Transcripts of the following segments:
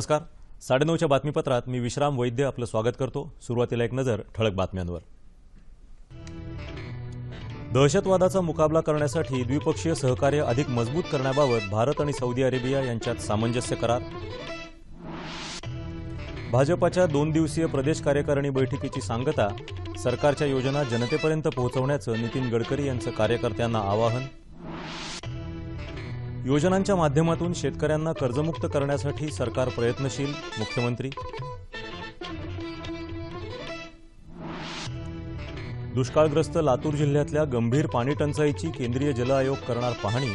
नमस्कार. साडेनऊच्या बातमीपत्रात मी विश्राम वैद्य आपलं स्वागत करतो. सुरुवातीला एक नजर ठळक बातम्यांवर. दहशतवादाचा मुकाबला करण्यासाठी द्विपक्षीय सहकार्य अधिक मजबूत करण्याबाबत भारत आणि सौदी अरेबिया यांच्यात सामंजस्य करार. भाजपाच्या दोन दिवसीय प्रदेश कार्यकारिणी बैठकीची सांगता सरकारच्या योजना जनतेपर्यंत पोहोचवण्याचं नितीन गडकरी यांचं कार्यकर्त्यांना आवाहन योजनांच्या माध्यमातून शेतकऱ्यांना कर्जमुक्त करण्यासाठी सरकार प्रयत्नशील. मुख्यमंत्री. दुष्काळग्रस्त लातूर जिल्ह्यातल्या गंभीर पाणी टंचाईची केंद्रीय जल आयोग करणार पाहणी.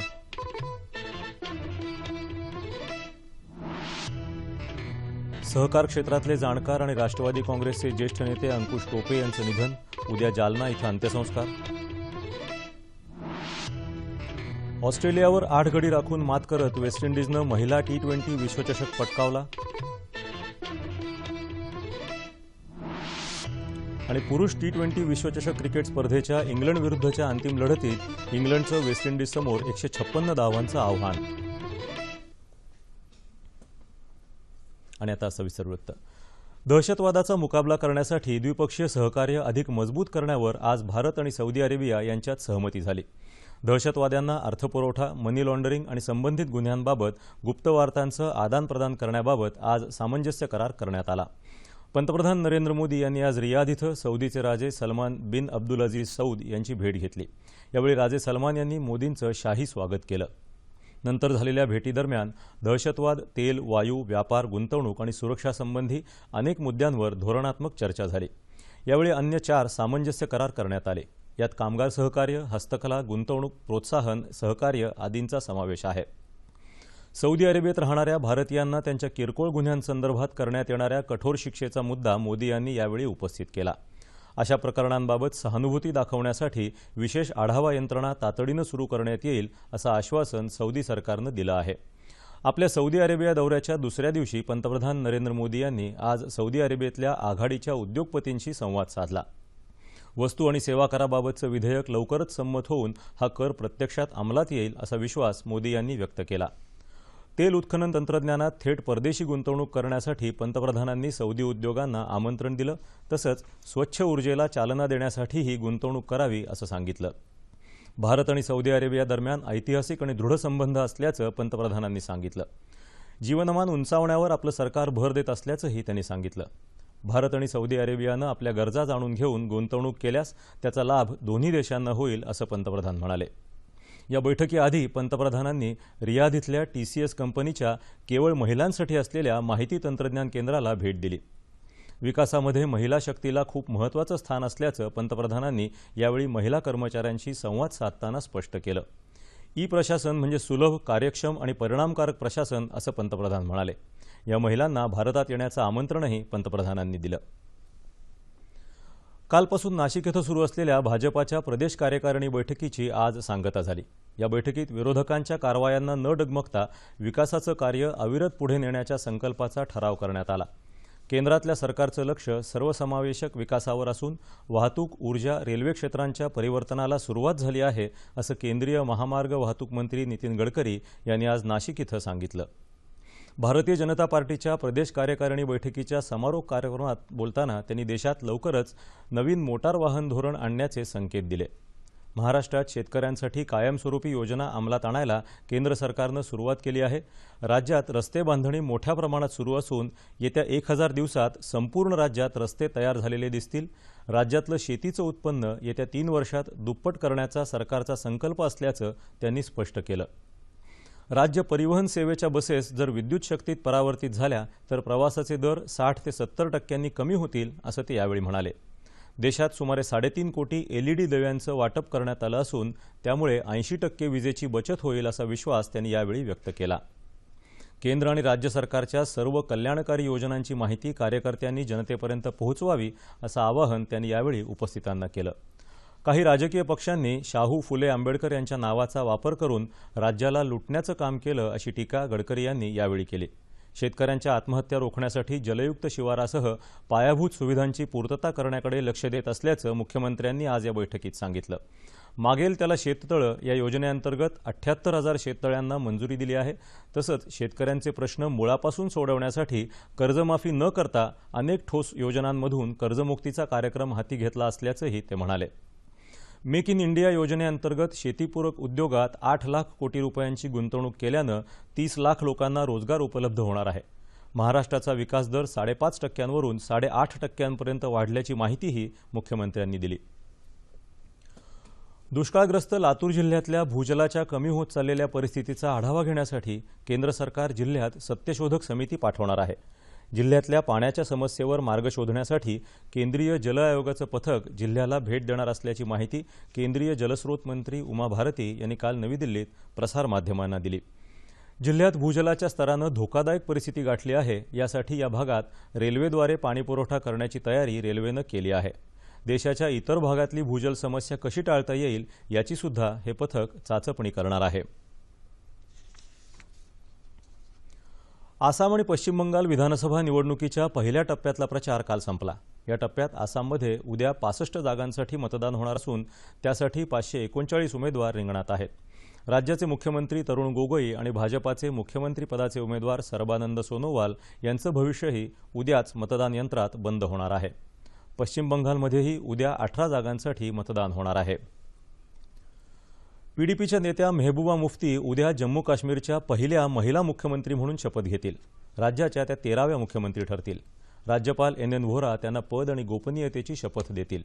सहकार क्षेत्रातले जाणकार आणि राष्ट्रवादी काँग्रेसचे ज्येष्ठ नेते अंकुश टोपे यांचं निधन. उद्या जालना इथं अंत्यसंस्कार. ऑस्ट्रेलियावर आठ गडी राखून मात करत वेस्ट इंडिजनं महिला टी ट्वेंटी विश्वचषक पटकावला. आणि पुरुष टी ट्वेंटी विश्वचषक क्रिकेट स्पर्धेच्या इंग्लंड विरुद्धच्या अंतिम लढतीत इंग्लंडचं वेस्ट इंडिजसमोर एकशे छप्पन्न धावांचं आव्हान. आणि आता सविस्तर वृत्त. दहशतवादाचा मुकाबला करण्यासाठी द्विपक्षीय सहकार्य अधिक मजबूत करण्यावर आज भारत आणि सौदी अरेबिया यांच्यात सहमती झाली. दहशतवाद्यांना अर्थपुरवठा मनी लॉन्डरिंग आणि संबंधित गुन्ह्यांबाबत गुप्तवार्तांचं आदानप्रदान करण्याबाबत आज सामंजस्य करार करण्यात आला. पंतप्रधान नरेंद्र मोदी यांनी आज रियाद इथं सौदीचे राजे Salman bin Abdul Aziz Saud यांची भेट घेतली. यावेळी राजे सलमान यांनी मोदींचं शाही स्वागत केलं. नंतर झालेल्या भेटीदरम्यान दहशतवाद तेल वायू व्यापार गुंतवणूक आणि सुरक्षासंबंधी अनेक मुद्द्यांवर धोरणात्मक चर्चा झाली. यावेळी अन्य चार सामंजस्य करार करण्यात आले. यात कामगार सहकार्य हस्तकला गुंतवणूक प्रोत्साहन सहकार्य आदींचा समावेश आहे. सौदी अरेबियात राहणाऱ्या भारतीयांना त्यांच्या किरकोळ गुन्ह्यांसंदर्भात करण्यात येणाऱ्या कठोर शिक्षेचा मुद्दा मोदी यांनी यावेळी उपस्थित केला. अशा प्रकरणांबाबत सहानुभूती दाखवण्यासाठी विशेष आढावा यंत्रणा तातडीनं सुरू करण्यात येईल असं आश्वासन सौदी सरकारनं दिलं आहे. आपल्या सौदी अरेबिया दौऱ्याच्या दुसऱ्या दिवशी पंतप्रधान नरेंद्र मोदी यांनी आज सौदी अरेबियातल्या आघाडीच्या उद्योगपतींशी संवाद साधला. वस्तू आणि सेवा कराबाबतचं विधेयक लवकरच संमत होऊन हा कर प्रत्यक्षात अंमलात येईल असा विश्वास मोदी यांनी व्यक्त केला. तेल उत्खनन तंत्रज्ञानात थेट परदेशी गुंतवणूक करण्यासाठी पंतप्रधानांनी सौदी उद्योगांना आमंत्रण दिलं तसंच स्वच्छ ऊर्जेला चालना देण्यासाठीही गुंतवणूक करावी असं सांगितलं. भारत आणि सौदी अरेबिया दरम्यान ऐतिहासिक आणि दृढ संबंध असल्याचं पंतप्रधानांनी सांगितलं. जीवनमान उंचावण्यावर आपलं सरकार भर देत असल्याचंही त्यांनी सांगितलं. भारत आणि सौदी अरेबियानं आपल्या गरजा जाणून घेऊन गुंतवणूक केल्यास त्याचा लाभ दोन्ही देशांना होईल असं पंतप्रधान म्हणाले. या बैठकीआधी पंतप्रधानांनी रियाध इथल्या टी सी एस कंपनीच्या केवळ महिलांसाठी असलेल्या माहिती तंत्रज्ञान केंद्राला भेट दिली. विकासामध्ये महिला शक्तीला खूप महत्त्वाचं स्थान असल्याचं पंतप्रधानांनी यावेळी महिला कर्मचाऱ्यांशी संवाद साधताना स्पष्ट केलं. ई प्रशासन म्हणजे सुलभ कार्यक्षम आणि परिणामकारक प्रशासन असं पंतप्रधान म्हणाले. या महिलांना भारतात येण्याचं आमंत्रणही पंतप्रधानांनी दिलं. कालपासून नाशिक इथं सुरू असलेल्या भाजपाच्या प्रदेश कार्यकारिणी बैठकीची आज सांगता झाली. या बैठकीत विरोधकांच्या कारवायांना न डगमगता विकासाचं कार्य अविरत पुढे नेण्याच्या संकल्पाचा ठराव करण्यात आला. केंद्रातल्या सरकारचं लक्ष सर्वसमावेशक विकासावर असून वाहतूक ऊर्जा रेल्वे क्षेत्रांच्या परिवर्तनाला सुरुवात झाली आहे असं केंद्रीय महामार्ग वाहतूक मंत्री नितीन गडकरी यांनी आज नाशिक इथं सांगितलं. भारतीय जनता पार्टीच्या प्रदेश कार्यकारिणी बैठकीच्या समारोप कार्यक्रमात बोलताना त्यांनी देशात लवकरच नवीन मोटार वाहन धोरण आणण्याचे संकेत दिले. महाराष्ट्रात शेतकऱ्यांसाठी कायमस्वरूपी योजना अंमलात आणायला केंद्र सरकारनं सुरुवात केली आहे. राज्यात रस्ते बांधणी मोठ्या प्रमाणात सुरू असून येत्या एक हजार दिवसात संपूर्ण राज्यात रस्ते तयार झालेले दिसतील. राज्यातलं शेतीचं उत्पन्न येत्या तीन वर्षात दुप्पट करण्याचा सरकारचा संकल्प असल्याचं त्यांनी स्पष्ट केलं. राज्य परिवहन सेवेच्या बसेस जर विद्युत शक्तीत परावर्तित झाल्या तर प्रवासाचे दर साठ ते सत्तर टक्क्यांनी कमी होतील असं ते यावेळी म्हणाले. देशात सुमारे साडेतीन कोटी एलईडी दिव्यांचं वाटप करण्यात आलं असून त्यामुळे ऐंशी टक्के विजेची बचत होईल असा विश्वास त्यांनी यावेळी व्यक्त केला. केंद्र आणि राज्य सरकारच्या सर्व कल्याणकारी योजनांची माहिती कार्यकर्त्यांनी जनतेपर्यंत पोहोचवावी असं आवाहन त्यांनी यावेळी उपस्थितांना केलं. काही राजकीय पक्षांनी शाहू फुले आंबेडकर यांच्या नावाचा वापर करून राज्याला लुटण्याचं काम केलं अशी टीका गडकरी यांनी यावेळी केली. शेतकऱ्यांच्या आत्महत्या रोखण्यासाठी जलयुक्त शिवारासह पायाभूत सुविधांची पूर्तता करण्याकडे लक्ष देत असल्याचं मुख्यमंत्र्यांनी आज या बैठकीत सांगितलं. मागेल त्याला शेततळं या योजनेअंतर्गत अठ्ठ्याहत्तर हजार शेततळ्यांना मंजुरी दिली आहे. तसंच शेतकऱ्यांचे प्रश्न मुळापासून सोडवण्यासाठी कर्जमाफी न करता अनेक ठोस योजनांमधून कर्जमुक्तीचा कार्यक्रम हाती घेतला असल्याचंही ते म्हणाले. मेक इन इंडिया योजनेअंतर्गत शेतीपूरक उद्योगात आठ लाख कोटी रुपयांची गुंतवणूक केल्यानं तीस लाख लोकांना रोजगार उपलब्ध होणार आहे. महाराष्ट्राचा विकास दर साडेपाच टक्क्यांवरून साडेआठ टक्क्यांपर्यंत वाढल्याची माहितीही मुख्यमंत्र्यांनी दिली. दुष्काळग्रस्त लातूर जिल्ह्यातल्या भूजलाच्या कमी होत चाललेल्या परिस्थितीचा आढावा घेण्यासाठी केंद्र सरकार जिल्ह्यात सत्यशोधक समिती पाठवणार आहे. जिल्ह्यातल्या पाण्याच्या समस्येवर मार्ग शोधण्यासाठी केंद्रीय जल आयोगाचं पथक जिल्ह्याला भेट देणार असल्याची माहिती केंद्रीय जलस्रोत मंत्री उमा भारती यांनी काल नवी दिल्लीत प्रसारमाध्यमांना दिली. जिल्ह्यात भूजलाच्या स्तरानं धोकादायक परिस्थिती गाठली आहे यासाठी या भागात रेल्वेद्वारे पाणीपुरवठा करण्याची तयारी रेल्वेनं केली आहे. देशाच्या इतर भागातली भूजल समस्या कशी टाळता येईल याची सुद्धा हे पथक चाचपणी करणार आहे. आसाम आणि पश्चिम बंगाल विधानसभा निवडणुकीच्या पहिल्या टप्प्यातला प्रचार काल संपला. या टप्प्यात आसाममध्ये उद्या पासष्ट जागांसाठी मतदान होणार असून त्यासाठी पाचशे एकोणचाळीस उमेदवार रिंगणात आहेत. राज्याचे मुख्यमंत्री तरुण गोगोई आणि भाजपाचे मुख्यमंत्रीपदाचे उमेदवार सर्बानंद सोनोवाल यांचं भविष्यही उद्याच मतदान यंत्रात बंद होणार आहे. पश्चिम बंगालमध्येही उद्या अठरा जागांसाठी मतदान होणार आहे. पीडीपीच्या नेत्या मेहबूबा मुफ्ती उद्या जम्मू काश्मीरच्या पहिल्या महिला मुख्यमंत्री म्हणून शपथ घेतील. राज्याच्या त्या तेराव्या मुख्यमंत्री ठरतील. राज्यपाल एन एन व्होरा त्यांना पद आणि गोपनीयतेची शपथ देतील.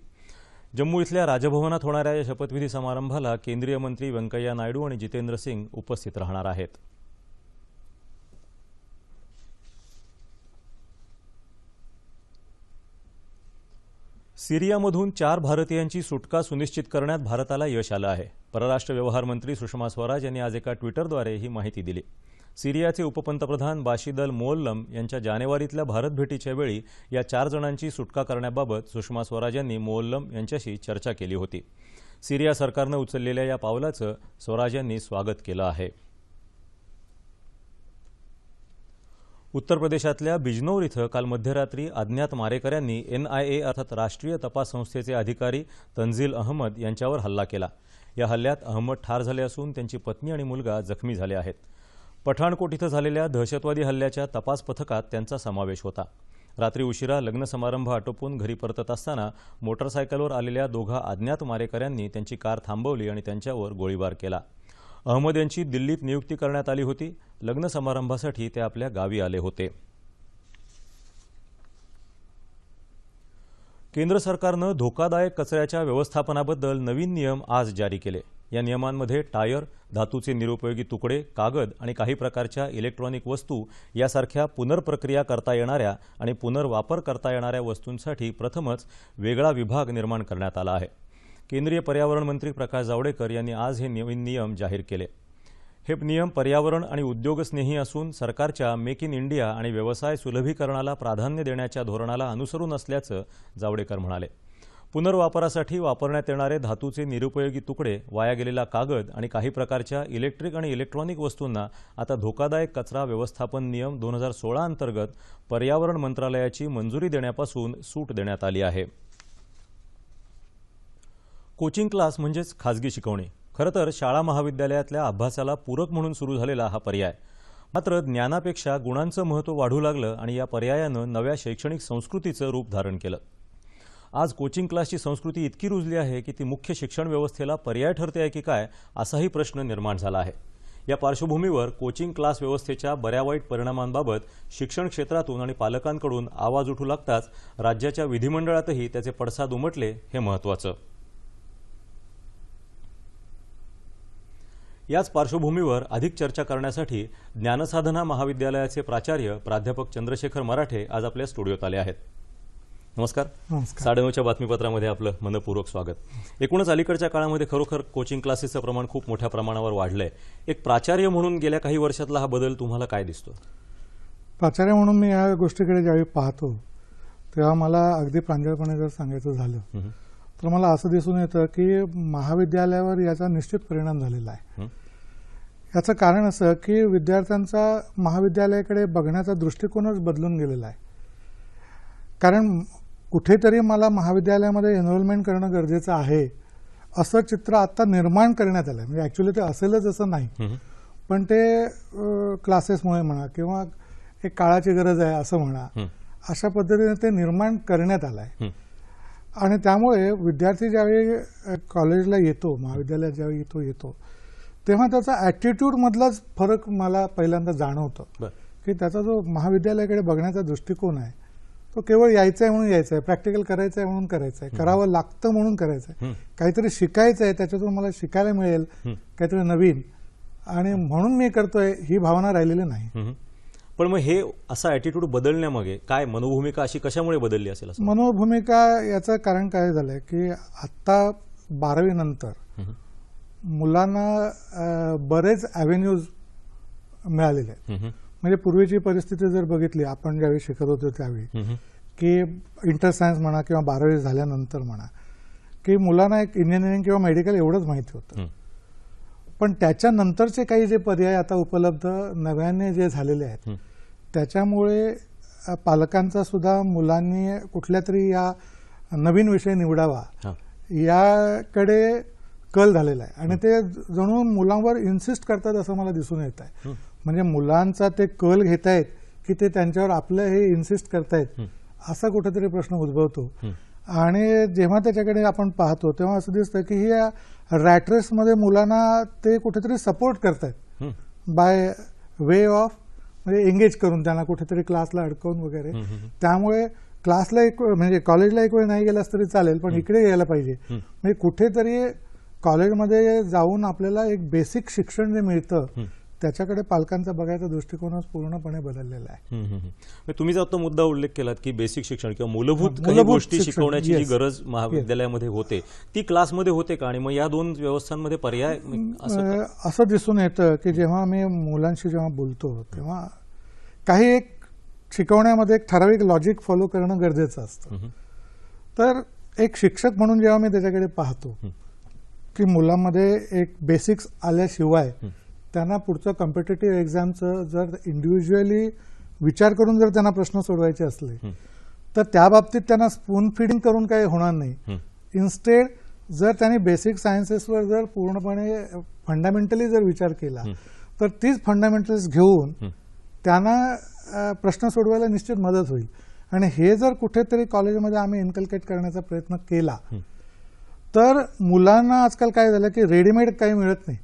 जम्मू इथल्या राजभवनात होणाऱ्या या शपथविधी समारंभाला केंद्रीय मंत्री व्यंकय्या नायडू आणि जितेंद्र सिंग उपस्थित राहणार आहेत. सिरियामधून चार भारतीयांची सुटका सुनिश्चित करण्यात भारताला यश आलं आहे. परराष्ट्र व्यवहार मंत्री सुषमा स्वराज यांनी आज एका ट्विटरद्वारे ही माहिती दिली. सिरियाचे उपपंतप्रधान बाशिद अल मोअल्लम यांच्या जानेवारीतल्या भारत भेटीच्या वेळी या चार जणांची सुटका करण्याबाबत सुषमा स्वराज यांनी मोअल्लम यांच्याशी चर्चा केली होती. सिरिया सरकारनं उचललेल्या या पावलाचं स्वराज यांनी स्वागत केलं आहे. उत्तर प्रदेशातल्या बिजनौर इथं काल मध्यरात्री अज्ञात मारेकऱ्यांनी एनआयए अर्थात राष्ट्रीय तपास संस्थेचे अधिकारी तंझील अहमद यांच्यावर हल्ला केला. या हल्ल्यात अहमद ठार झाले असून त्यांची पत्नी आणि मुलगा जखमी झाले आहेत. पठाणकोट इथं झालेल्या दहशतवादी हल्ल्याच्या तपास पथकात त्यांचा समावेश होता. रात्री उशिरा लग्न समारंभ आटोपून घरी परतत असताना मोटरसायकलवर आलेल्या दोघा अज्ञात मारेकऱ्यांनी त्यांची कार थांबवली आणि त्यांच्यावर गोळीबार केला. अहमद यांची दिल्लीत नियुक्ती करण्यात आली होती. लग्न समारंभासाठी ते आपल्या गावी आले होते. केंद्र सरकारनं धोकादायक कचऱ्याच्या व्यवस्थापनाबद्दल नवीन नियम आज जारी केले. या नियमांमध्ये टायर धातूचे निरुपयोगी तुकडे कागद आणि काही प्रकारच्या इलेक्ट्रॉनिक वस्तू यासारख्या पुनर्प्रक्रिया करता येणाऱ्या आणि पुनर्वापर करता येणाऱ्या वस्तूंसाठी प्रथमच वेगळा विभाग निर्माण करण्यात आला आहे. केंद्रीय पर्यावरण मंत्री प्रकाश जावडेकर यांनी आज हे नवीन नियम जाहीर केले. हे नियम पर्यावरण आणि उद्योगस्नेही असून सरकारच्या मेक इन इंडिया आणि व्यवसाय सुलभीकरणाला प्राधान्य देण्याच्या धोरणाला अनुसरून असल्याचं जावडेकर म्हणाले. पुनर्वापरासाठी वापरण्यात येणारे धातूचे निरुपयोगी तुकडे वाया गेलेला कागद आणि काही प्रकारच्या इलेक्ट्रिक आणि इलेक्ट्रॉनिक वस्तूंना आता धोकादायक कचरा व्यवस्थापन नियम दोन हजार सोळा अंतर्गत पर्यावरण मंत्रालयाची मंजुरी देण्यापासून सूट देण्यात आली आहे. कोचिंग क्लास म्हणजेच खाजगी शिकवणी. खरं तर शाळा महाविद्यालयातल्या अभ्यासाला पूरक म्हणून सुरू झालेला हा पर्याय. मात्र ज्ञानापेक्षा गुणांचं महत्त्व वाढू लागलं आणि या पर्यायानं नव्या शैक्षणिक संस्कृतीचं रूप धारण केलं. आज कोचिंग क्लासची संस्कृती इतकी रुजली आहे की ती मुख्य शिक्षण व्यवस्थेला पर्याय ठरते आहे की काय असाही प्रश्न निर्माण झाला आहे. या पार्श्वभूमीवर कोचिंग क्लास व्यवस्थेच्या बऱ्या वाईट परिणामांबाबत शिक्षण क्षेत्रातून आणि पालकांकडून आवाज उठू लागताच राज्याच्या विधिमंडळातही त्याचे पडसाद उमटले हे महत्त्वाचं. याच पार्श्वभूमीवर अधिक चर्चा करण्यासाठी ज्ञानसाधना महाविद्यालयाचे प्राचार्य प्राध्यापक चंद्रशेखर मराठे आज आपल्या स्टुडिओत आले आहेत. नमस्कार. नमस्कार. साडेनऊच्या बातमीपत्रामध्ये आपलं मनपूर्वक स्वागत. एकूणच अलीकडच्या काळामध्ये खरोखर कोचिंग क्लासेसचं प्रमाण खूप मोठ्या प्रमाणावर वाढलंय. एक प्राचार्य म्हणून गेल्या काही वर्षातला हा बदल तुम्हाला काय दिसतो? प्राचार्य म्हणून मी या गोष्टीकडे ज्यावेळी पाहतो तेव्हा मला अगदी प्रांजळपणे जर सांगायचं झालं तर मला असं दिसून येतं की महाविद्यालयावर याचा निश्चित परिणाम झालेला आहे. याचं कारण असं की विद्यार्थ्यांचा महाविद्यालयाकडे बघण्याचा दृष्टिकोनच बदलून गेलेला आहे कारण कुठेतरी मला महाविद्यालयामध्ये एनरोलमेंट करणं गरजेचं आहे असं चित्र आता निर्माण करण्यात आलं म्हणजे ॲक्च्युली ते असेलच असं नाही. पण ते क्लासेसमुळे म्हणा किंवा एक काळाची गरज आहे असं म्हणा. अशा पद्धतीने ते निर्माण करण्यात आलं आहे. आणि त्यामुळे विद्यार्थी ज्यावेळी कॉलेजला येतो महाविद्यालयात ज्यावेळी येतो येतो तेव्हा त्याचा ॲटिट्यूडमधलाच फरक मला पहिल्यांदा जाणवतो की त्याचा जो महाविद्यालयाकडे बघण्याचा दृष्टिकोन आहे तो केवळ यायचा आहे म्हणून यायचा आहे प्रॅक्टिकल करायचं आहे म्हणून करायचं आहे करावं लागतं म्हणून करायचं आहे. काहीतरी शिकायचं आहे त्याच्यातून मला शिकायला मिळेल. काहीतरी नवीन आणि म्हणून मी करतोय ही भावना राहिलेली नाही. पण मग हे असा ॲटिट्यूड बदलण्यामागे काय मनोभूमिका अशी कशामुळे बदलली असेल असं मनोभूमिका याचं कारण काय झालंय की आत्ता बारावी नंतर हम्म. मुलांना बरेच ॲव्हेन्यूज मिळालेले आहेत. म्हणजे पूर्वीची परिस्थिती जर बघितली आपण ज्यावेळी शिकत होतो त्यावेळी. की इंटर सायन्स म्हणा किंवा बारावी झाल्यानंतर म्हणा की मुलांना एक इंजिनिअरिंग किंवा मेडिकल एवढंच माहिती होतं. पण त्याच्यानंतरचे काही जे पर्याय आता उपलब्ध नव्याने जे झालेले आहेत. त्याच्यामुळे पालकांचा सुद्धा मुलांनी कुठल्या तरी या नवीन विषय निवडावा. याकडे कल झालेला आहे आणि ते जणू मुलांवर इन्सिस्ट करतात असं मला दिसून येत आहे. म्हणजे मुलांचा ते कल घेत आहेत की ते त्यांच्यावर आपलं हे इन्सिस्ट करतायत. असा कुठेतरी प्रश्न उद्भवतो. आणि जेव्हा त्याच्याकडे आपण पाहतो तेव्हा असं दिसतं की ही या रॅट रेसमध्ये मुलांना ते कुठेतरी सपोर्ट करतायत. बाय वे ऑफ म्हणजे एंगेज करून त्यांना कुठेतरी क्लासला अडकवून वगैरे. त्यामुळे क्लासला एक म्हणजे कॉलेजला एक वेळ नाही गेलास तरी चालेल पण इकडे यायला पाहिजे. म्हणजे कुठेतरी कॉलेजमध्ये जाऊन आपल्याला एक बेसिक शिक्षण जे मिळतं. त्याच्याकडे पालकांचा बघायचा दृष्टिकोनच पूर्णपणे बदललेला आहे. म्हणजे तुम्ही जो मुद्दा उल्लेख केलात की बेसिक शिक्षण किंवा मूलभूत काही गोष्टी शिकवण्याची जी. गरज महाविद्यालयामध्ये होते ती क्लासमध्ये होते का आणि मग या दोन व्यवस्थांमध्ये पर्याय असं दिसून येतं की जेव्हा मी मुलांशी जेव्हा बोलतो तेव्हा काही एक शिकवण्यामध्ये एक ठराविक लॉजिक फॉलो करणं गरजेचं असतं. तर एक शिक्षक म्हणून जेव्हा मी त्याच्याकडे पाहतो. की मुलांमध्ये एक बेसिक्स आल्याशिवाय. त्यांना पुढचं कॉम्पिटेटिव्ह एक्झामचं जर इंडिव्हिज्युअली विचार करून जर त्यांना प्रश्न सोडवायचे असले. तर त्या बाबतीत त्यांना स्पून फिडिंग करून काही होणार नाही. इन्स्टेड जर त्यांनी बेसिक सायन्सेसवर जर पूर्णपणे फंडामेंटली जर विचार केला. तर तीच फंडामेंटल्स घेऊन. त्यांना प्रश्न सोडवायला निश्चित मदत होईल आणि हे जर कुठेतरी कॉलेजमध्ये आम्ही इन्कल्केट करण्याचा प्रयत्न केला. तर मुलांना आजकाल काय झालं की रेडीमेड काही मिळत नाही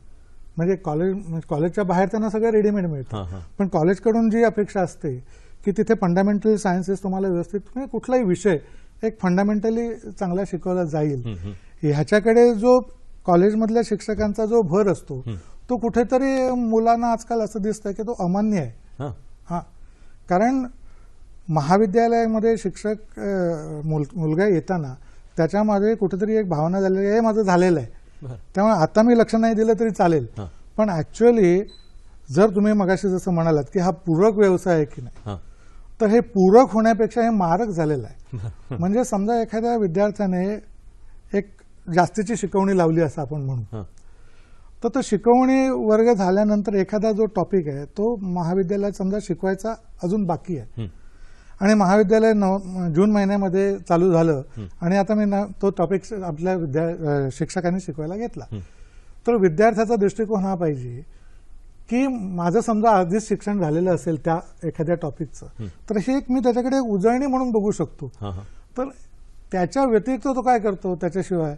म्हणजे कॉलेज म्हणजे कॉलेजच्या बाहेर त्यांना सगळं रेडीमेड मिळतं. पण कॉलेजकडून जी अपेक्षा असते की तिथे फंडामेंटल सायन्सेस तुम्हाला व्यवस्थित म्हणजे कुठलाही विषय एक फंडामेंटली चांगला शिकवला जाईल. ह्याच्याकडे जो कॉलेजमधल्या शिक्षकांचा जो भर असतो. तो कुठेतरी मुलांना आजकाल असं दिसतं की तो अमान्य आहे हा. कारण महाविद्यालयामध्ये शिक्षक मुल- मुलगा येताना त्याच्यामध्ये कुठेतरी एक भावना झालेली आहे "हे माझं झालेलं आहे. त्यामुळे आता मी लक्ष नाही दिलं तरी चालेल. पण ॲक्च्युअली जर तुम्ही मगाशी जसं म्हणालात की हा पूरक व्यवसाय आहे की नाही हा. तर हे पूरक होण्यापेक्षा हे मारक झालेलं आहे म्हणजे समजा एखाद्या विद्यार्थ्याने एक जास्तीची शिकवणी लावली असं आपण म्हणू. तर तो शिकवणी वर्ग झाल्यानंतर एखादा जो टॉपिक आहे तो महाविद्यालयात समजा शिकवायचा अजून बाकी आहे. आणि महाविद्यालय नव जून महिन्यामध्ये चालू झालं आणि आता मी ना तो टॉपिक आपल्या विद्या शिक्षकांनी शिकवायला घेतला. तर विद्यार्थ्याचा दृष्टिकोन हा पाहिजे की माझं समजा आधीच शिक्षण झालेलं असेल त्या एखाद्या टॉपिकचं तर हे एक मी त्याच्याकडे उजळणी म्हणून बघू शकतो. तर त्याच्या व्यतिरिक्त तो काय करतो? त्याच्याशिवाय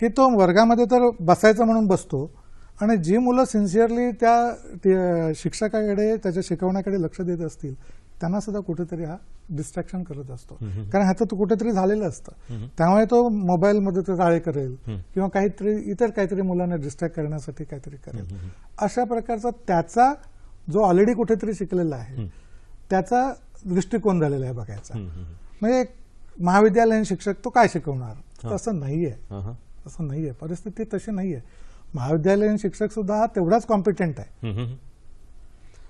की तो वर्गामध्ये तर बसायचं म्हणून बसतो आणि जी मुलं सिन्सिअरली त्या शिक्षकाकडे त्याच्या शिकवण्याकडे लक्ष देत असतील त्यांना सुद्धा कुठेतरी हा डिस्ट्रॅक्शन करत असतो. कारण ह्याचं तो कुठेतरी झालेलं असतं. त्यामुळे तो मोबाईलमध्ये तो जाळे करेल किंवा काहीतरी इतर काहीतरी मुलांना डिस्ट्रॅक्ट करण्यासाठी काहीतरी करेल. अशा प्रकारचा त्याचा जो ऑलरेडी कुठेतरी शिकलेला आहे त्याचा दृष्टिकोन झालेला आहे बघायचा. म्हणजे महाविद्यालयीन शिक्षक तो काय शिकवणार? तसं नाहीये. तसं नाहीये. परिस्थिती तशी नाहीये. महाविद्यालयीन शिक्षक सुद्धा हा तेवढाच कॉम्पिटंट आहे.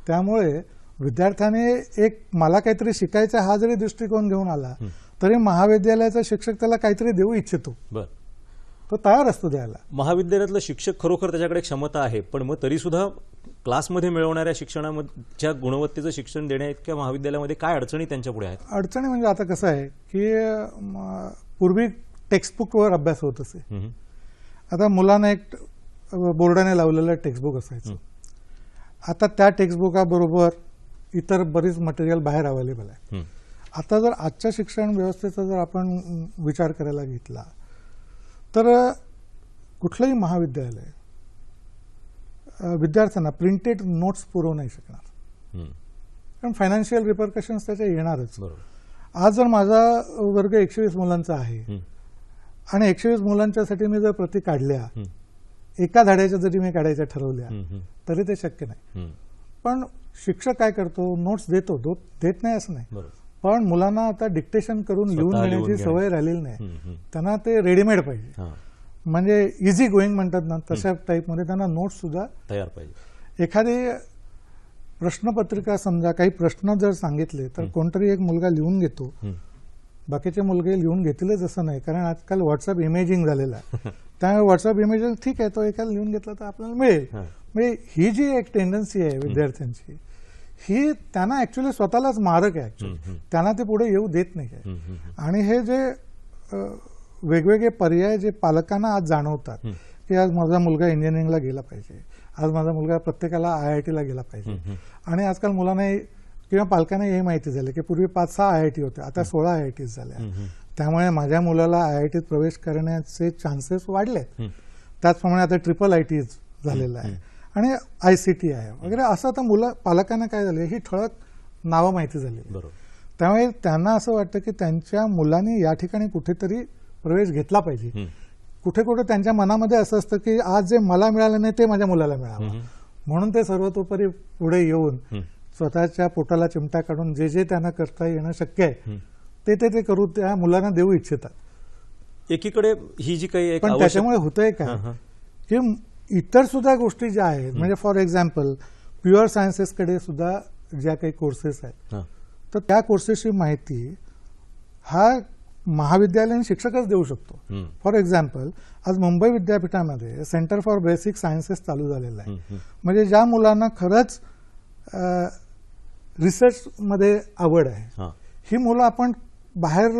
त्यामुळे विद्यार्थ्याने एक मला काहीतरी शिकायचं हा जरी दृष्टिकोन घेऊन आला तरी महाविद्यालयाचा शिक्षक त्याला काहीतरी देऊ इच्छितो. बर. तो तयार असतो द्यायला. महाविद्यालयातलं शिक्षक खरोखर त्याच्याकडे क्षमता आहे पण मग तरी सुद्धा क्लासमध्ये मिळवणाऱ्या शिक्षणाच्या गुणवत्तेचं शिक्षण देण्या इतक्या महाविद्यालयामध्ये काय अडचणी त्यांच्या पुढे आहेत? अडचणी म्हणजे आता कसं आहे की पूर्वी टेक्स्टबुकवर अभ्यास होत असे. आता मुलांना एक बोर्डाने लावलेलं टेक्स्टबुक असायचं. आता त्या टेक्स्टबुकाबरोबर इतर बरीच मटेरियल बाहेर अवेलेबल आहे हं. आता जर आजच्या शिक्षण व्यवस्थेचा जर आपण विचार करायला घेतला तर कुठलंही महाविद्यालय विद्यार्थ्यांना प्रिंटेड नोट्स पुरवू नाही शकणार. कारण फायनान्शियल रिपरकशन्स त्याच्या येणारच बरोबर आज जर माझा वर्ग एकशे वीस मुलांचा आहे. आणि एकशे वीस मुलांच्यासाठी मी जर प्रती काढल्या. एका धाड्याच्या जरी मी काढायच्या ठरवल्या. तरी ते शक्य नाही. पण शिक्षक काय करतो? नोट्स देतो. देत नाही असं नाही. पण मुलांना आता डिक्टेशन करून लिहून घेण्याची घेणे. सवय राहिलेली नाही. त्यांना ते रेडीमेड पाहिजे. म्हणजे इझी गोईंग म्हणतात ना तशा टाईपमध्ये त्यांना नोट्स सुद्धा तयार पाहिजे. एखादी प्रश्नपत्रिका समजा काही प्रश्न जर सांगितले तर कोणतरी एक मुलगा लिहून घेतो. बाकीचे मुलगे लिहून घेतीलच असं नाही. कारण आजकाल व्हॉट्सअप इमेजिंग झालेलं आहे. त्यामुळे व्हॉट्सअप इमेजिंग ठीक आहे तो एखादा लिहून घेतला तर आपल्याला मिळेल. म्हणजे ही जी एक टेंडन्सी आहे विद्यार्थ्यांची ही त्यांना ऍक्च्युली स्वतःलाच मारक आहे ऍक्च्युली. त्यांना ते पुढे येऊ देत नाही आहे. आणि हे जे वेगवेगळे पर्याय जे पालकांना आज जाणवतात. की आज माझा मुलगा इंजिनिअरिंगला गेला पाहिजे आज माझा मुलगा प्रत्येकाला आय आय टीला गेला पाहिजे. आणि आजकाल मुलांना किंवा पालकांना हे माहिती झालं की पूर्वी पाच सहा आय आय टी होते आता सोळा आय आय टीज झाल्या. त्यामुळे माझ्या मुलाला आय आय टीत प्रवेश करण्याचे चान्सेस वाढले हं. त्याचप्रमाणे आता ट्रिपल आय टीज झालेलं आहे आणि आय सी टी आहे वगैरे असं आता मुलं पालकांना काय झालं ही ठळक नावं माहिती झाली बरोबर त्यामुळे त्यांना असं वाटतं की त्यांच्या मुलांनी या ठिकाणी कुठेतरी प्रवेश घेतला पाहिजे. कुठे कुठे त्यांच्या मनामध्ये असं असतं की आज जे मला मिळालं नाही ते माझ्या मुलाला मिळावं. म्हणून ते सर्वतोपरी पुढे येऊन. स्वतःच्या पोटाला चिमटा काढून जे जे त्यांना करता येणं शक्य आहे. ते ते ते करू त्या मुलांना देऊ इच्छितात एकीकडे ही जी काही पण त्याच्यामुळे होतंय काय हां. की इतर सुद्धा गोष्टी ज्या आहेत म्हणजे फॉर एक्झाम्पल प्युअर सायन्सेसकडे सुद्धा ज्या काही कोर्सेस आहेत हां. तर त्या कोर्सेसची माहिती हा महाविद्यालयीन शिक्षकच देऊ शकतो. फॉर एक्झाम्पल आज मुंबई विद्यापीठामध्ये सेंटर फॉर बेसिक सायन्सेस चालू झालेलं आहे. म्हणजे ज्या मुलांना खरंच रिसर्चमध्ये आवड आहे हां. मुलं आपण बाहेर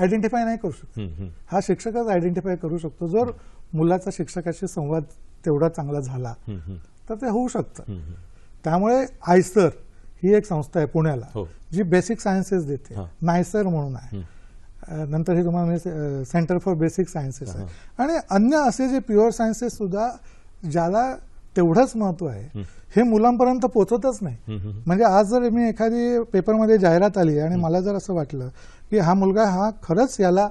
आयडेंटिफाय नाही करू शकतो. हा शिक्षकच आयडेंटिफाय करू शकतो जर मुलाचा शिक्षकाशी संवाद तेवढा चांगला झाला. तर ते होऊ शकतं. त्यामुळे आयसर ही एक संस्था आहे पुण्याला हो. जी बेसिक सायन्सेस देते. नायसर म्हणून आहे नंतर हे तुम्हाला सेंटर फॉर बेसिक सायन्सेस आहे आणि अन्य असे जे प्युअर सायन्सेस सुद्धा ज्याला तेवढंच महत्त्व आहे हे मुलांपर्यंत पोचतच नाही. म्हणजे आज जर मी एखादी पेपरमध्ये जाहिरात आली आणि मला जर असं वाटलं की हा मुलगा हा खरंच याला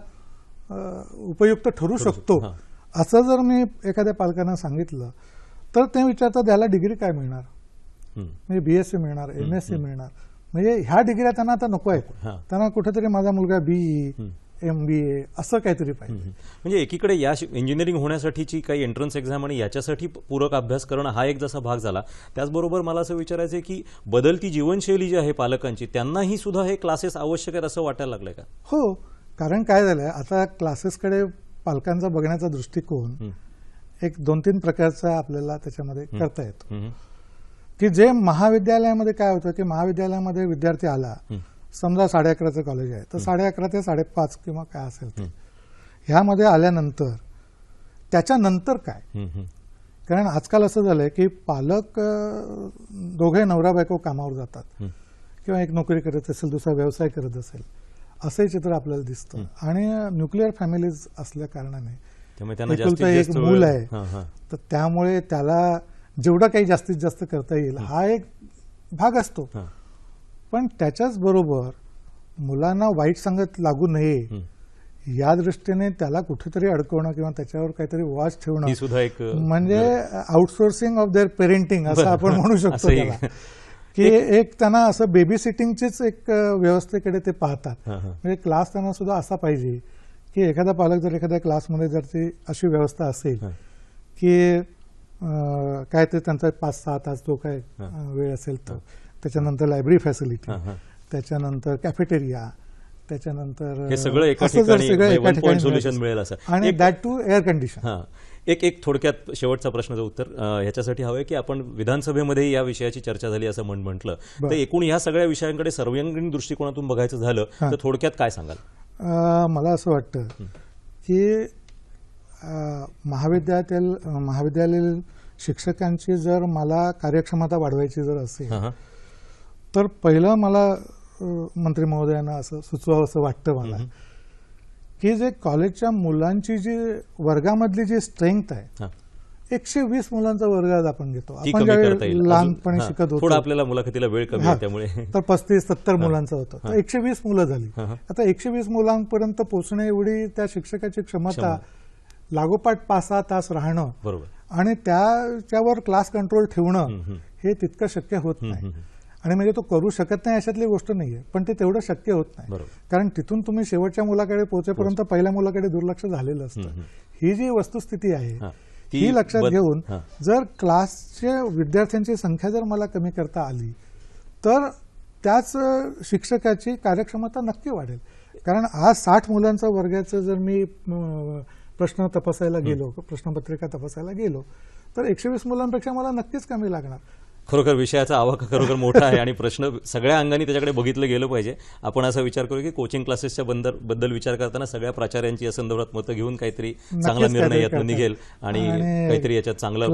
उपयुक्त ठरू शकतो. असं जर मी एखाद्या पालकांना सांगितलं तर ते विचारतात त्याला डिग्री काय मिळणार. म्हणजे बी एस सी मिळणार एम एस सी मिळणार. म्हणजे ह्या डिग्र्या त्यांना आता नको आहेत. त्यांना कुठेतरी माझा मुलगा बीई. एम बी ए असं काहीतरी पाहिजे. म्हणजे एकीकडे या इंजिनिअरिंग होण्यासाठीची काही एंट्रन्स एक्झाम आणि याच्यासाठी पूरक अभ्यास करणं हा एक जसा भाग झाला त्याचबरोबर मला असं विचारायचं आहे की बदलती जीवनशैली जी आहे पालकांची त्यांनाही सुद्धा हे क्लासेस आवश्यक आहेत असं वाटायला लागलंय का? हो. कारण काय झालंय आता क्लासेसकडे पालकांचा बघण्याचा दृष्टिकोन. एक दोन तीन प्रकारचा आपल्याला त्याच्यामध्ये करता येतो. की जे महाविद्यालयामध्ये काय होतं की महाविद्यालयामध्ये विद्यार्थी आला. समजा साडे अकराचं कॉलेज आहे तर साडे अकरा ते साडेपाच किंवा काय असेल ते ह्यामध्ये आल्यानंतर त्याच्यानंतर काय. कारण आजकाल असं झालंय की पालक दोघे नवरा बायको कामावर जातात. किंवा एक नोकरी करत असेल दुसरा व्यवसाय करत असेल असंही चित्र आपल्याला दिसतं आणि न्यूक्लिअर फॅमिलीज असल्या कारणाने एक मूल आहे. तर त्यामुळे त्याला जेवढं काही जास्तीत जास्त करता येईल हा एक भाग असतो. पण त्याच्याच बरोबर मुलांना वाईट संगत लागू नये. या दृष्टीने त्याला कुठेतरी अडकवणं किंवा त्याच्यावर काहीतरी वॉच ठेवणं सुद्धा एक म्हणजे आउटसोर्सिंग ऑफ देअर पेरेंटिंग असं. आपण म्हणू शकतो. त्याला की एक त्यांना असं बेबी सिटिंगचीच एक व्यवस्थेकडे ते पाहतात. म्हणजे क्लास त्यांना सुद्धा असा पाहिजे की एखादा पालक जर एखाद्या क्लासमध्ये जर ती अशी व्यवस्था असेल. की काय ते त्यांचा पाच सहा तास जो काय वेळ असेल तो त्याच्यानंतर लायब्ररी फॅसिलिटी. त्याच्यानंतर कॅफेटेरिया त्याच्यानंतर हे सगळं एका ठिकाणी सगळं म्हणजे मिळेल असं. आणि दॅट टू एअर कंडिशन एक एक थोडक्यात शेवटचा प्रश्नाचं उत्तर ह्याच्यासाठी हवंय की आपण विधानसभेमध्ये या विषयाची चर्चा झाली असं म्हण म्हटलं तर. एकूण या सगळ्या विषयांकडे सर्वांगीण दृष्टिकोनातून बघायचं झालं. तर थोडक्यात काय सांगाल मला असं वाटतं की महाविद्यालयातील महाविद्यालयातील शिक्षकांची जर मला कार्यक्षमता वाढवायची जर असेल. तर पहिलं मला मंत्री महोदयांना असं सुचवावं असं वाटतं मला की जे कॉलेजच्या मुलांची जी वर्गामधली जी स्ट्रेंथ आहे. एकशे वीस मुलांचा वर्ग आज आपण घेतो आपण ज्यावेळी लहानपणी शिकत थोडं होतो आपल्याला मुलाखतीला वेळ कमी त्यामुळे तर पस्तीस सत्तर मुलांचं होतं तर एकशे वीस मुलं झाली. आता एकशे वीस मुलांपर्यंत पोहोचणे एवढी त्या शिक्षकाची क्षमता. लागोपाठ पाच सहा तास राहणं बरोबर आणि त्याच्यावर क्लास कंट्रोल ठेवणं. हे तितकं शक्य होत नाही. आणि म्हणजे तो करू शकत नाही अशातली गोष्ट नाहीये. पण ते तेवढं शक्य होत नाही. कारण तिथून तुम्ही शेवटच्या मुलाकडे पोहोचेपर्यंत पहिल्या मुलाकडे दुर्लक्ष झालेलं असतं. ही जी वस्तुस्थिती आहे हां. ती लक्षात घेऊन. जर क्लासच्या विद्यार्थ्यांची संख्या जर मला कमी करता आली तर त्याच शिक्षकाची कार्यक्षमता नक्की वाढेल. कारण आज साठ मुलांचा वर्गाचं जर मी प्रश्न तपासायला गेलो प्रश्नपत्रिका तपासायला गेलो तर एकशे वीस मुलांपेक्षा मला नक्कीच कमी लागणार. खरोखर विषयाचा आवाका खरोखर मोठा आहे आणि प्रश्न सगळ्या अंगाने त्याच्याकडे बघितलं गेलं पाहिजे. आपण असा विचार करू की कोचिंग क्लासेसच्या बंदरबद्दल विचार करताना सगळ्या प्राचार्यांची या संदर्भात मतं घेऊन काहीतरी चांगला निर्णय यातनं निघेल. आणि काहीतरी याच्यात चांगलं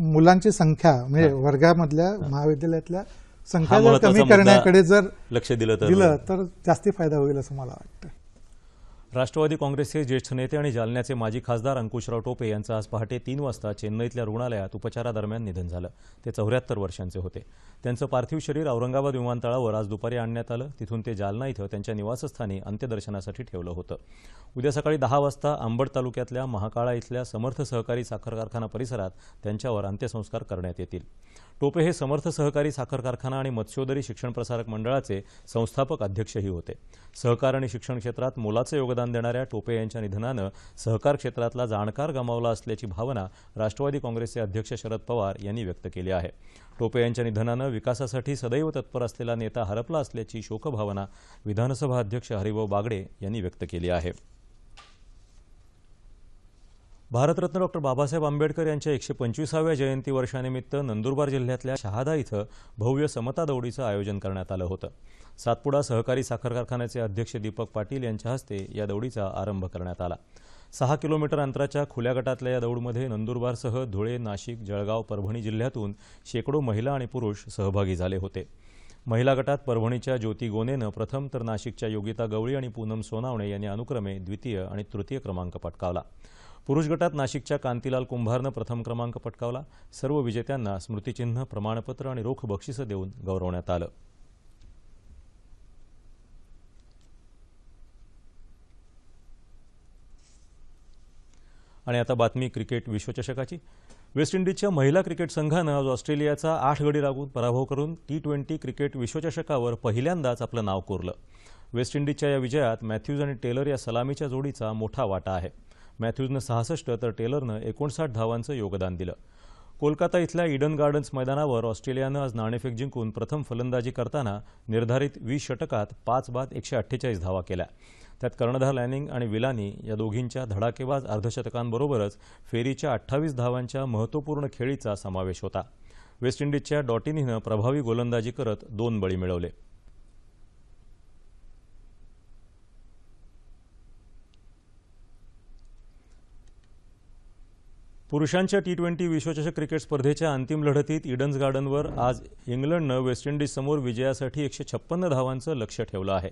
मुलांची संख्या म्हणजे वर्गामधल्या महाविद्यालयातल्या संख्या कमी करण्याकडे जर लक्ष दिलं तर दिलं तर जास्ती फायदा होईल असं मला वाटतं. राष्ट्रवादी काँग्रेसचे ज्येष्ठ नेते आणि जालन्याचे माजी खासदार अंकुशराव टोपे यांचं आज पहाटे तीन वाजता चेन्नईतल्या रुग्णालयात उपचारादरम्यान निधन झालं. ते चौऱ्याहत्तर वर्षांचे होते. त्यांचं पार्थिव शरीर औरंगाबाद विमानतळावर आज दुपारी आणण्यात आलं. तिथून ते जालना इथं त्यांच्या निवासस्थानी अंत्यदर्शनासाठी ठेवलं होतं. उद्या सकाळी दहा वाजता अंबड तालुक्यातल्या महाकाळा इथल्या समर्थ सहकारी साखर कारखाना परिसरात त्यांच्यावर अंत्यसंस्कार करण्यात येतील. टोपे हे समर्थ सहकारी साखर कारखाना आणि मत्स्योदरी शिक्षण प्रसारक मंडळाचे संस्थापक अध्यक्षही होते. सहकार आणि शिक्षण क्षेत्रात मोलाचं योगदान देणाऱ्या टोपे यांच्या निधनानं सहकार क्षेत्रातला जाणकार गमावला असल्याची भावना राष्ट्रवादी काँग्रेसचे अध्यक्ष शरद पवार यांनी व्यक्त केली आहे. टोपे यांच्या निधनानं विकासासाठी सदैव तत्पर असलेला नेता हरपला असल्याची शोकभावना विधानसभा अध्यक्ष हरिभाऊ बागडे यांनी व्यक्त केली आहे. भारतरत्न डॉक्टर बाबासाहेब आंबेडकर यांच्या एकशे पंचवीसाव्या जयंती वर्षानिमित्त नंदुरबार जिल्ह्यातल्या शहादा इथं भव्य समता दौडीचं आयोजन करण्यात आलं होतं. सातपुडा सहकारी साखर कारखान्याचे अध्यक्ष दीपक पाटील यांच्या हस्ते या दौडीचा आरंभ करण्यात आला. सहा किलोमीटर अंतराच्या खुल्या गटातल्या या दौडमध्ये नंदुरबारसह धुळे नाशिक जळगाव परभणी जिल्ह्यातून शेकडो महिला आणि पुरुष सहभागी झाले होते. महिला गटात परभणीच्या ज्योती गोनेनं प्रथम तर नाशिकच्या योगिता गवळी आणि पूनम सोनावणे यांनी अनुक्रमे द्वितीय आणि तृतीय क्रमांक पटकावला. पुरुष गटात नाशिकच्या कांतीलाल कुंभारनं प्रथम क्रमांक पटकावला. सर्व विजेत्यांना स्मृतिचिन्ह प्रमाणपत्र आणि रोख बक्षिसं देऊन गौरवण्यात आलं. आणि आता बातमी क्रिकेट विश्वचषकाची. वेस्ट इंडिजच्या महिला क्रिकेट संघानं आज ऑस्ट्रेलियाचा आठ गडी राखून पराभव करून टी ट्वेंटी क्रिकेट विश्वचषकावर पहिल्यांदाच आपलं नाव कोरलं. वेस्ट इंडिजच्या या विजयात मॅथ्यूज आणि टेलर या सलामीच्या जोडीचा मोठा वाटा आहे. मॅथ्यूजनं सहासष्ट तर टेलरनं एकोणसाठ धावांचं योगदान दिलं. कोलकाता इथल्या इडन गार्डन्स मैदानावर ऑस्ट्रेलियानं आज नाणेफेक जिंकून प्रथम फलंदाजी करताना निर्धारित वीस षटकात पाच बाद एकशे अठ्ठेचाळीस धावा केल्या. त्यात कर्णधार लॅनिंग आणि विलानी या दोघींच्या धडाकेबाज अर्धशतकांबरोबरच फेरीच्या अठ्ठावीस धावांच्या महत्त्वपूर्ण खेळीचा समावेश होता. वेस्ट इंडिजच्या डॉटिनीनं प्रभावी गोलंदाजी करत दोन बळी मिळवले. पुरुषांच्या टी ट्वेंटी विश्वचषक क्रिकेट स्पर्धेच्या अंतिम लढतीत इडन्स गार्डनवर आज इंग्लंडनं वेस्ट इंडिजसमोर विजयासाठी एकशे छप्पन्न धावांचं लक्ष ठेवलं आहे.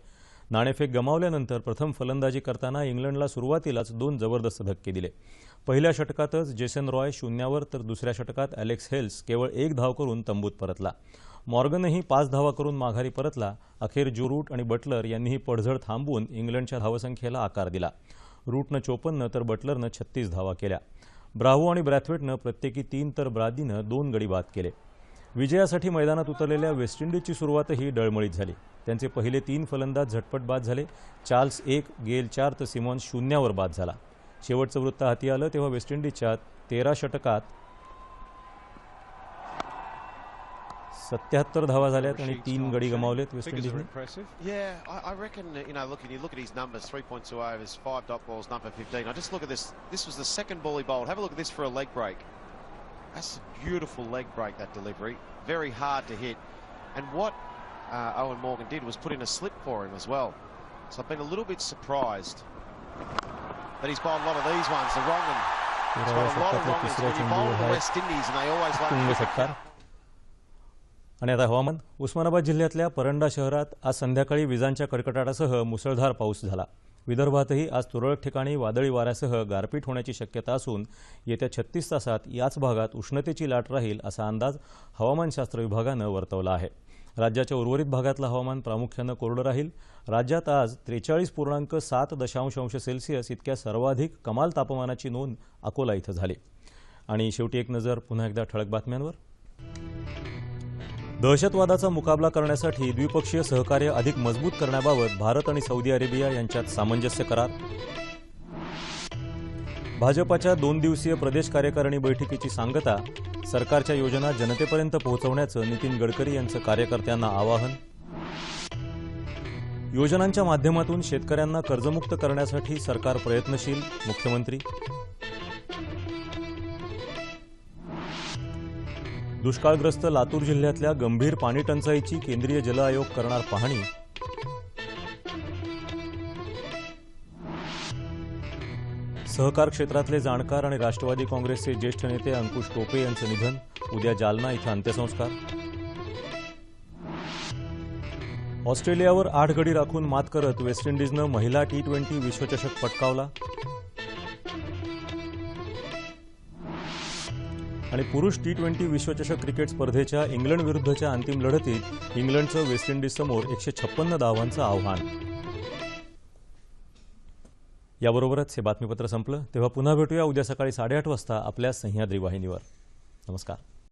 नाणेफेक गमावल्यानंतर प्रथम फलंदाजी करताना इंग्लंडला सुरुवातीलाच दोन जबरदस्त धक्के दिले. पहिल्या षटकातच जेसन रॉय शून्यावर तर दुसऱ्या षटकात अलेक्स हेल्स केवळ एक धाव करून तंबूत परतला. मॉर्गनही पाच धावा करून माघारी परतला. अखेर जो रूट आणि बटलर यांनीही पडझड थांबवून इंग्लंडच्या धावसंख्येला आकार दिला. रूटनं चोपन्न तर बटलरनं छत्तीस धावा केल्या. ब्राव्हो आणि ब्रॅथवेटनं प्रत्येकी तीन तर ब्रादीनं दोन गडी बाद केले. विजयासाठी मैदानात उतरलेल्या वेस्ट इंडिजची सुरुवातही डळमळीत झाली. त्यांचे पहिले तीन फलंदाज झटपट बाद झाले. चार्ल्स एक गेल चार तर सिमॉन शून्यावर बाद झाला. शेवटचं वृत्त हाती आलं तेव्हा वेस्ट इंडिजच्या तेरा षटकात सत्याहत्तर धावा झाल्यात आणि तीन गडी गमावलेत वेस्ट इंडिजने. That's a beautiful leg break, that delivery. Very hard to hit. And what uh, Owen Morgan did was put in a slip for him as well. So I've been a little bit surprised. But he's bowled a lot of these ones, the wrong one. He's got a lot of wrong ones. When you bowl the West Indies and they always like... आणि आता हवामान. उस्मानाबाद जिल्ह्यातल्या परंडा शहरात आज संध्याकाळी विजांच्या कडकडाटासह मुसळधार पाऊस झाला. विदर्भातही आज तुरळक ठिकाणी वादळी वाऱ्यासह गारपीट होण्याची शक्यता असून येत्या छत्तीस तासात याच भागात उष्णतेची लाट राहील असा अंदाज हवामानशास्त्र विभागानं वर्तवला आहे. राज्याच्या उर्वरित भागातलं हवामान प्रामुख्यानं कोरडं राहील. राज्यात आज त्रेचाळीस पूर्णांक सात दशांश अंश सेल्सिअस इतक्या सर्वाधिक कमाल तापमानाची नोंद अकोला इथं झाली. आणि शेवटी एक नजर पुन्हा एकदा ठळक बातम्यांवर. दहशतवादाचा मुकाबला करण्यासाठी द्विपक्षीय सहकार्य अधिक मजबूत करण्याबाबत भारत आणि सौदी अरेबिया यांच्यात सामंजस्य करार. भाजपाच्या दोन दिवसीय प्रदेश कार्यकारिणी बैठकीची सांगता सरकारच्या योजना जनतेपर्यंत पोहोचवण्याचं नितीन गडकरी यांचं कार्यकर्त्यांना आवाहन. योजनांच्या माध्यमातून शेतकऱ्यांना कर्जमुक्त करण्यासाठी सरकार प्रयत्नशील मुख्यमंत्री दुष्काळग्रस्त लातूर जिल्ह्यातल्या गंभीर पाणी टंचाईची केंद्रीय जल आयोग करणार पाहणी. सहकार क्षेत्रातले जाणकार आणि राष्ट्रवादी काँग्रेसचे ज्येष्ठ नेते अंकुश टोपे यांचं निधन उद्या जालना इथं अंत्यसंस्कार. ऑस्ट्रेलियावर आठ गडी राखून मात करत वेस्ट इंडिजनं महिला टी ट्वेंटी विश्वचषक पटकावला. आणि पुरुष टी ट्वेंटी विश्वचषक क्रिकेट स्पर्धेच्या इंग्लंड विरुद्धच्या अंतिम लढतीत इंग्लंडचं वेस्ट इंडिजसमोर एकशे छप्पन्न धावांचं आव्हान. याबरोबरच हे बातमीपत्र संपलं. तेव्हा पुन्हा भेटूया उद्या सकाळी साडेआठ वाजता आपल्या सह्याद्री वाहिनीवर. नमस्कार.